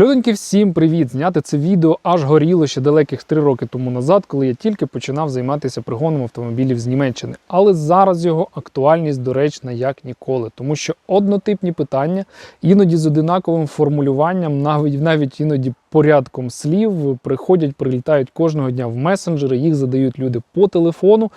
Людоньки, всім привіт! Зняти це відео аж горіло ще далеких три роки тому назад, коли я тільки починав займатися пригоном автомобілів з Німеччини. Але зараз його актуальність доречна як ніколи, тому що однотипні питання, іноді з одинаковим формулюванням, навіть навіть іноді порядком слів, приходять, прилітають кожного дня в месенджери, їх задають люди по телефону.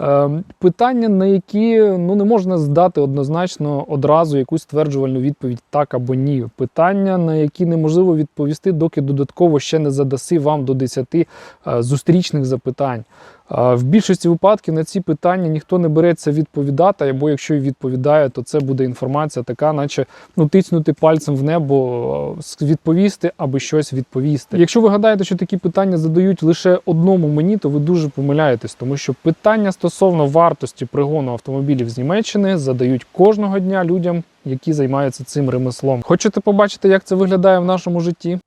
Е, питання, на які ну не можна здати однозначно одразу якусь стверджувальну відповідь так або ні. Питання, на які неможливо відповісти, доки додатково ще не задаси вам до 10 е, зустрічних запитань. В більшості випадків на ці питання ніхто не береться відповідати, або якщо і відповідає, то це буде інформація така, наче ну тицнути пальцем в небо, відповісти аби щось відповісти. Якщо ви гадаєте, що такі питання задають лише одному мені, то ви дуже помиляєтесь, тому що питання стосовно вартості пригону автомобілів з Німеччини задають кожного дня людям, які займаються цим ремеслом. Хочете побачити, як це виглядає в нашому житті?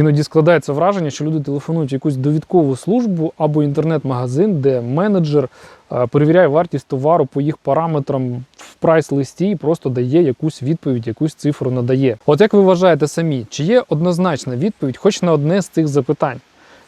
Іноді складається враження, що люди телефонують в якусь довідкову службу або інтернет-магазин, де менеджер е, перевіряє вартість товару по їх параметрам в прайс-листі і просто дає якусь відповідь, якусь цифру надає. От як ви вважаєте самі, чи є однозначна відповідь хоч на одне з цих запитань?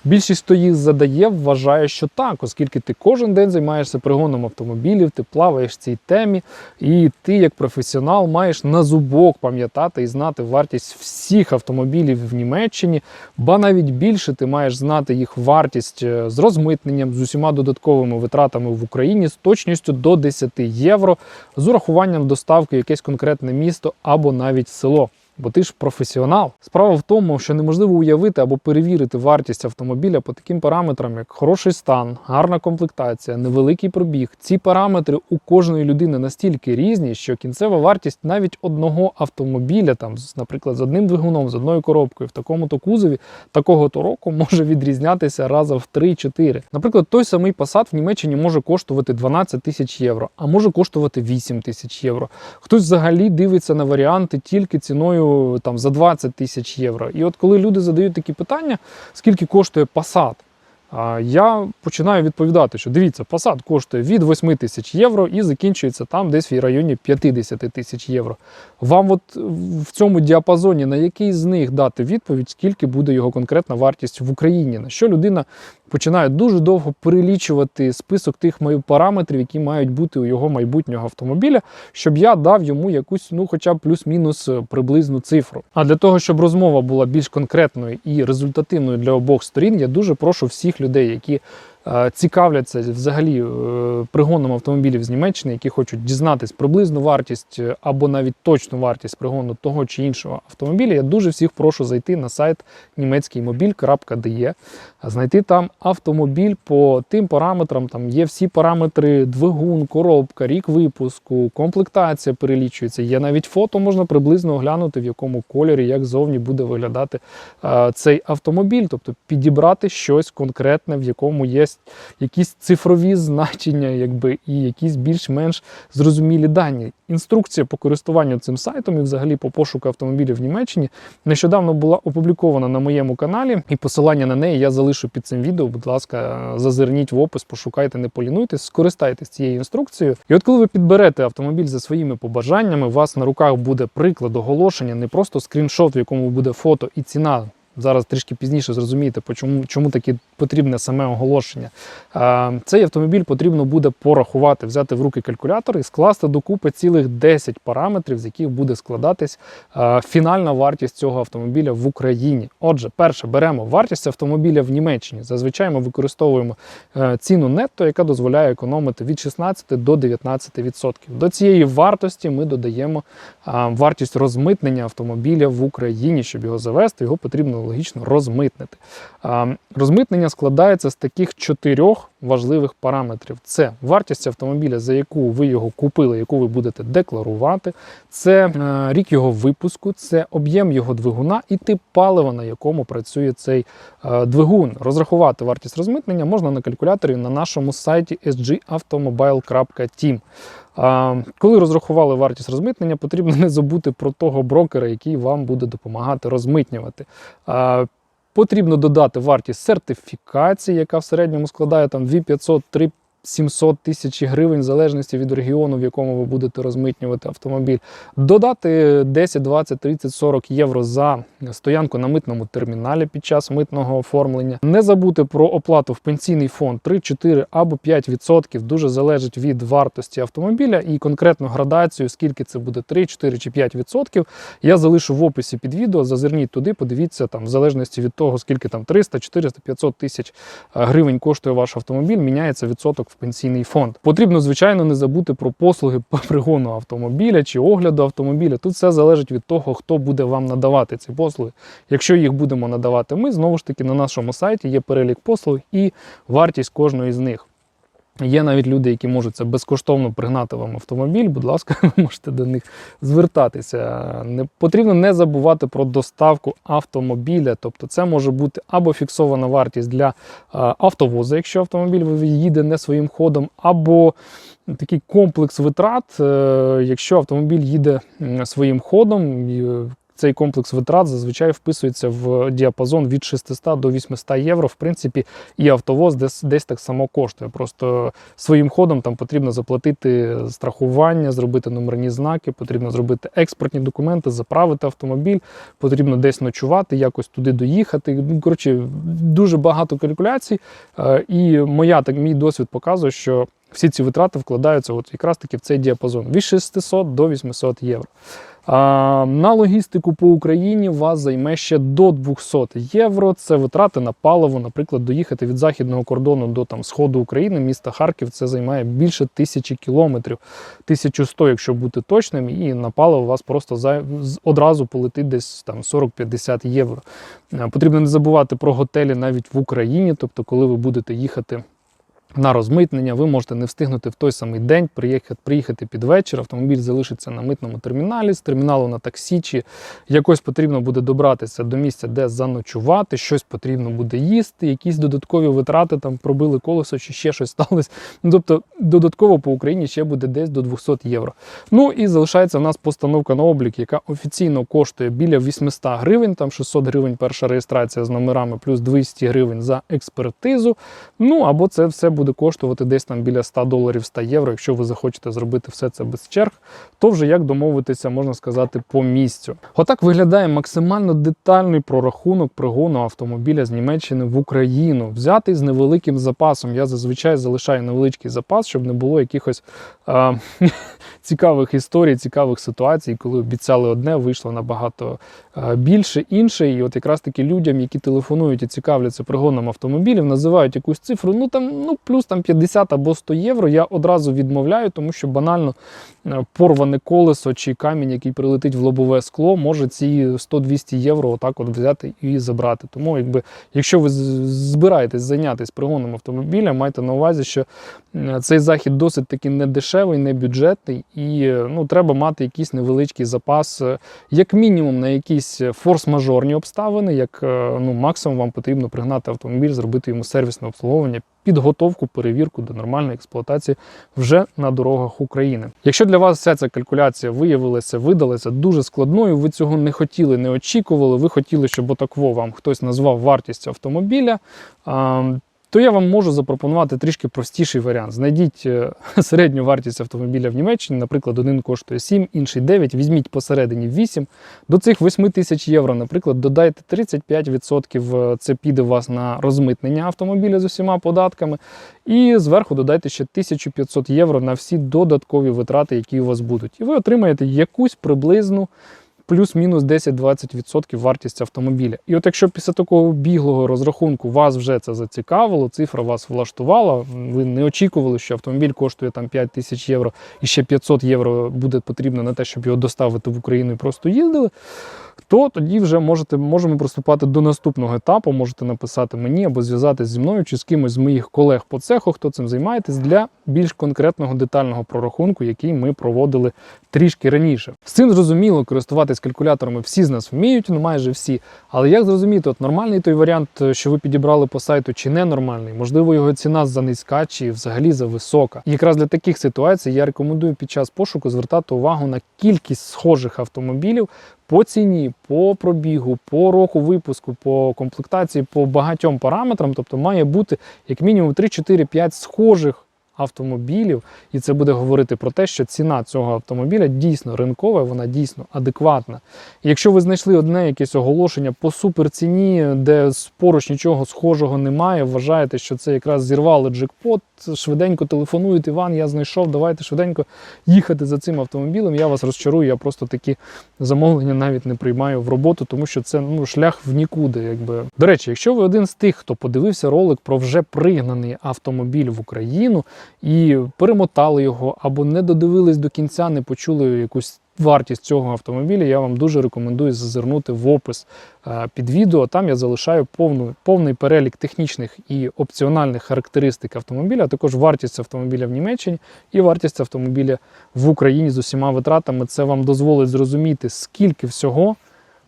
Більшість, хто їх задає, вважає, що так, оскільки ти кожен день займаєшся пригоном автомобілів, ти плаваєш в цій темі, і ти, як професіонал, маєш на зубок пам'ятати і знати вартість всіх автомобілів в Німеччині, ба навіть більше ти маєш знати їх вартість е, з розмитненням, з усіма додатковими витратами в Україні з точністю до 10 євро, з урахуванням доставки в якесь конкретне місто або навіть село. Бо ти ж професіонал. Справа в тому, що неможливо уявити або перевірити вартість автомобіля по таким параметрам, як хороший стан, гарна комплектація, невеликий пробіг. Ці параметри у кожної людини настільки різні, що кінцева вартість навіть одного автомобіля, там, наприклад, з одним двигуном, з одною коробкою, в такому-то кузові, такого-то року може відрізнятися раза в 3-4. Наприклад, той самий Passat в Німеччині може коштувати 12 тисяч євро, а може коштувати 8 тисяч євро. Хтось взагалі дивиться на варіанти тільки ціною там за 20 тисяч євро. І от коли люди задають такі питання, скільки коштує Passat, я починаю відповідати, що дивіться, Passat коштує від 8 тисяч євро і закінчується там десь в районі 50 тисяч євро. Вам от в цьому діапазоні на який з них дати відповідь, скільки буде його конкретна вартість в Україні? На що людина починає дуже довго перелічувати список тих моїх параметрів, які мають бути у його майбутнього автомобіля, щоб я дав йому якусь, ну, хоча б плюс-мінус е, приблизну цифру. А для того, щоб розмова була більш конкретною і результативною для обох сторін, я дуже прошу всіх людей, які цікавляться взагалі е, пригоном автомобілів з Німеччини, які хочуть дізнатись приблизну вартість е, або навіть точну вартість пригону того чи іншого автомобіля. Я дуже всіх прошу зайти на сайт німецькиймобіль.de, знайти там автомобіль по тим параметрам. Там є всі параметри двигун, коробка, рік випуску, комплектація перелічується. Є навіть фото, можна приблизно оглянути, в якому кольорі, як зовні буде виглядати е, цей автомобіль, тобто підібрати щось конкретне, в якому є якісь цифрові значення, якби і якісь більш-менш зрозумілі дані. Інструкція по користуванню цим сайтом і взагалі по пошуку автомобілів в Німеччині нещодавно була опублікована на моєму каналі, і посилання на неї я залишу під цим відео. Будь ласка, зазирніть в опис, пошукайте, не полінуйтесь, скористайтесь цією інструкцією. І от коли ви підберете автомобіль за своїми побажаннями, у вас на руках буде приклад оголошення, не просто скріншот, в якому буде фото і ціна. Зараз трішки пізніше зрозумієте, чому, чому таке потрібне саме оголошення. Цей автомобіль потрібно буде порахувати, взяти в руки калькулятор і скласти докупи цілих 10 параметрів, з яких буде складатись фінальна вартість цього автомобіля в Україні. Отже, перше беремо вартість автомобіля в Німеччині. Зазвичай ми використовуємо е, ціну нетто, яка дозволяє економити від 16 до 19%. До цієї вартості ми додаємо вартість розмитнення автомобіля в Україні. Щоб його завести, його потрібно логічно розмитнити. Розмитнення складається з таких чотирьох важливих параметрів: це вартість автомобіля, за яку ви його купили, яку ви будете декларувати, це е, рік його випуску, це об'єм його двигуна і тип палива, на якому працює цей е, двигун. Розрахувати вартість розмитнення можна на калькуляторі на нашому сайті sgautomobile.team. Коли розрахували вартість розмитнення, потрібно не забути про того брокера, який вам буде допомагати розмитнювати. Потрібно додати вартість сертифікації, яка в середньому складає там 2500 3 700 тисяч гривень, в залежності від регіону, в якому ви будете розмитнювати автомобіль. Додати 10, 20, 30, 40 євро за стоянку на митному терміналі під час митного оформлення. Не забути про оплату в пенсійний фонд 3, 4 або 5%. Дуже залежить від вартості автомобіля і конкретну градацію, скільки це буде 3, 4 чи 5%. Я залишу в описі під відео. Зазирніть туди, подивіться там, в залежності від того, скільки там 300, 400, 500 тисяч е, гривень коштує ваш автомобіль, міняється відсоток в пенсійний фонд. Потрібно, звичайно, не забути про послуги по пригону автомобіля чи огляду автомобіля. Тут все залежить від того, хто буде вам надавати ці послуги. Якщо їх будемо надавати ми, знову ж таки на нашому сайті є перелік послуг і вартість кожної з них. Є навіть люди, які можуть це безкоштовно пригнати вам автомобіль. Будь ласка, ви можете до них звертатися. Не потрібно не забувати про доставку автомобіля. Тобто, це може бути або фіксована вартість для е, автовозу, якщо автомобіль їде не своїм ходом, або такий комплекс витрат, е, якщо автомобіль їде своїм ходом. Цей комплекс витрат зазвичай вписується в діапазон від 600 до 800 євро. В принципі, і автовоз десь, десь так само коштує. Просто своїм ходом там потрібно заплатити страхування, зробити номерні знаки, потрібно зробити експортні документи, заправити автомобіль, потрібно десь ночувати, якось туди доїхати. Ну, коротше, дуже багато калькуляцій. Е, І моя так мій досвід показує, що всі ці витрати вкладаються от якраз таки в цей діапазон від 600 до 800 євро. А, на логістику по Україні вас займе ще до 200 євро. Це витрати на паливо. Наприклад, доїхати від західного кордону до там сходу України, міста Харків, це займає більше тисячі кілометрів, 1100, якщо бути точним, і на паливо вас просто за, одразу полетить десь там 40-50 євро. Е, Потрібно не забувати про готелі навіть в Україні, тобто, коли ви будете їхати. На розмитнення ви можете не встигнути в той самий день приїхати, приїхати під вечір. Автомобіль залишиться на митному терміналі, з терміналу на таксі, чи якось потрібно буде добратися до місця, де заночувати, щось потрібно буде їсти, якісь додаткові витрати там пробили колесо, чи ще щось сталося. Ну, тобто додатково по Україні ще буде десь до 200 євро. Ну і залишається в нас постановка на облік, яка офіційно коштує біля 800 гривень, там 600 гривень перша реєстрація з номерами, плюс 200 гривень за експертизу. Ну або це все буде коштувати десь там біля 100 доларів 100 євро. Якщо ви захочете зробити все це без черг, то вже як домовитися, можна сказати, по місцю. Отак виглядає максимально детальний прорахунок пригону автомобіля з Німеччини в Україну, взятий з невеликим запасом. Я зазвичай залишаю невеличкий запас, щоб не було якихось а, цікавих історій, цікавих ситуацій, коли обіцяли одне, вийшло набагато більше інше. І от якраз таки людям, які телефонують і цікавляться пригоном автомобілів, називають якусь цифру, ну там ну плюс там 50 або 100 євро. Я одразу відмовляю, тому що банально е, порване колесо чи камінь, який прилетить в лобове скло, може ці 100-200 євро отак от взяти і забрати. Тому, якби, якщо ви збираєтесь зайнятися пригоном автомобіля, майте на увазі, що е, цей захід досить таки не дешевий, не бюджетний, і е, ну, треба мати якийсь невеличкий запас, як мінімум на якісь форс-мажорні обставини, як ну, максимум вам потрібно пригнати автомобіль, зробити йому сервісне обслуговування, підготовку, перевірку до нормальної експлуатації вже на дорогах України. Якщо для вас вся ця калькуляція виявилася, видалася дуже складною, ви цього не хотіли, не очікували, ви хотіли, щоб отакво вам хтось назвав вартість автомобіля. То я вам можу запропонувати трішки простіший варіант. Знайдіть е, середню вартість автомобіля в Німеччині, наприклад, один коштує 7, інший 9, візьміть посередині 8. До цих 8 тисяч євро, наприклад, додайте 35%, е, це піде у вас на розмитнення автомобіля з усіма податками. І зверху додайте ще 1500 євро на всі додаткові витрати, які у вас будуть. І ви отримаєте якусь приблизну плюс-мінус 10-20% вартість автомобіля. І от якщо після такого біглого розрахунку вас вже це зацікавило, цифра вас влаштувала, ви не очікували, що автомобіль коштує там 5 тисяч євро і ще 500 євро буде потрібно на те, щоб його доставити в Україну і просто їздили, то тоді вже можете, можемо приступати до наступного етапу. Можете написати мені або зв'язатися зі мною чи з кимось з моїх колег по цеху, хто цим займаєтесь, для більш конкретного детального прорахунку, який ми проводили трішки раніше. З цим зрозуміло, користуватись калькуляторами всі з нас вміють, ну майже всі. Але як зрозуміти, от нормальний той варіант, що ви підібрали по сайту, чи ненормальний, можливо, його ціна занизька, чи взагалі зависока. І якраз для таких ситуацій я рекомендую під час пошуку звертати увагу на кількість схожих автомобілів по ціні, по пробігу, по року випуску, по комплектації, по багатьом параметрам. Тобто має бути як мінімум 3, 4, 5 схожих автомобілів, і це буде говорити про те, що ціна цього автомобіля дійсно ринкова, вона дійсно адекватна. Якщо ви знайшли одне якесь оголошення по суперціні, де поруч нічого схожого немає, вважаєте, що це якраз зірвали джекпот, швиденько телефонують, Іван, я знайшов, давайте швиденько їхати за цим автомобілем. Я вас розчарую, я просто такі замовлення навіть не приймаю в роботу, тому що це ну, шлях в нікуди. Якби. До речі, якщо ви один з тих, хто подивився ролик про вже пригнаний автомобіль в Україну і перемотали його, або не додивились до кінця, не почули якусь вартість цього автомобіля, я вам дуже рекомендую зазирнути в опис е, під відео. Там я залишаю повну, повний перелік технічних і опціональних характеристик автомобіля, а також вартість автомобіля в Німеччині і вартість автомобіля в Україні з усіма витратами. Це вам дозволить зрозуміти, скільки всього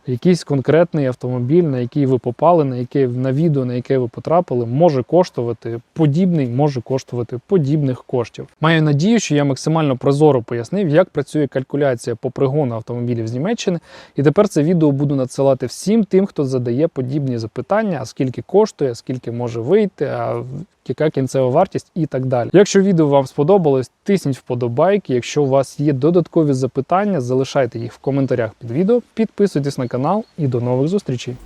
якийсь конкретний автомобіль, на який ви попали, на яке на відео, на яке ви потрапили, може коштувати подібний, може коштувати подібних коштів. Маю надію, що я максимально прозоро пояснив, як працює калькуляція по пригону автомобілів з Німеччини. І тепер це відео буду надсилати всім тим, хто задає подібні запитання: а скільки коштує, скільки може вийти, а яка кінцева вартість і так далі. Якщо відео вам сподобалось, тисніть вподобайки. Якщо у вас є додаткові запитання, залишайте їх в коментарях під відео, підписуйтесь на канал і до нових зустрічей.